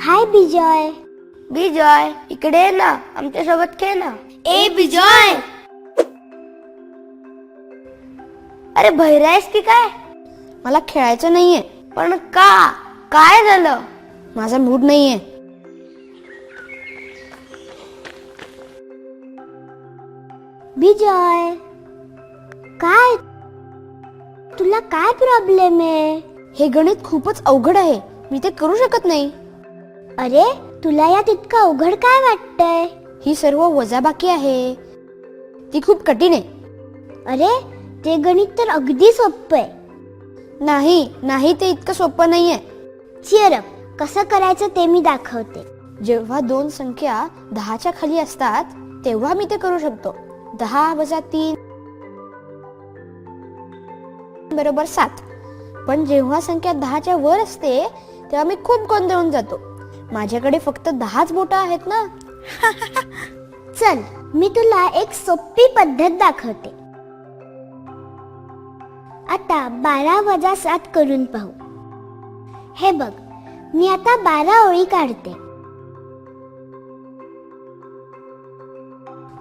हाय बिजॉय. बिजॉय इकडे ये ना. आमच्यासोबत खेळ ना. ए बिजॉय. अरे बहिरा आहेस की काय? मला खेळायचं नाहीये. पण का? काय झालं? माझा मूड नाहीये. बिजॉय काय? तुला काय प्रॉब्लेम आहे? हे गणित खूपच अवघड आहे. मी ते करू शकत नाही. अरे तुला यात इतकं अवघड काय वाटतंय? ही सर्व वजाबाकी आहे. ती खूप कठीण आहे. अरे ते गणित तर अगदी सोपं आहे. नाही नाही ते इतकं सोपं नाहीये. चिअरअप कसं करायचं ते मी दाखवते. जेव्हा दोन संख्या दहाच्या खाली असतात तेव्हा मी ते करू शकतो. दहा वजा तीन बरोबर सात. पण जेव्हा संख्या दहाच्या वर असते तेव्हा मी खूप गोंधळून जातो. माझ्याकडे फक्त दहाच बोटं आहेत ना? चल मी तुला एक सोपी पद्धत दाखवते. आता बारा वजा सात करून पाहू. हे बघ मी आता बारा ओळी काढते.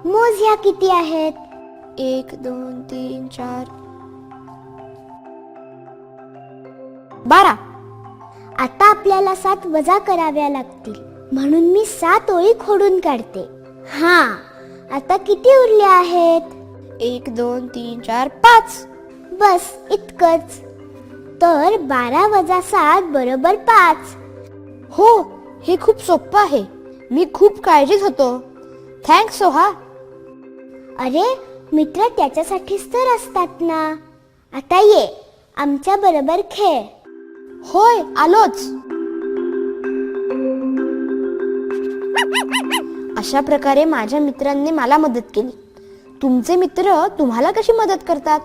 मोज ह्या किती आहेत? एक दोन तीन चार. बारा. आता आपल्याला सात वजा कराव्या लागतील. म्हणून मी सात ओळी खोडून काढते. हा आता किती उरल्या आहेत? एक दोन तीन चार पाच. बस इतकंच. तर बारा वजा सात बरोबर पाच. हो हे खूप सोपं आहे. मी खूप काळजीत होतो. थँक्स सोहा. अरे मित्र त्याच्यासाठीच तर असतात ना. आता ये आमच्या बरोबर खेळ. होय आलोच. अशा प्रकारे माझ्या मित्रांनी मला मदत केली. तुमचे मित्र तुम्हाला कशी मदत करतात?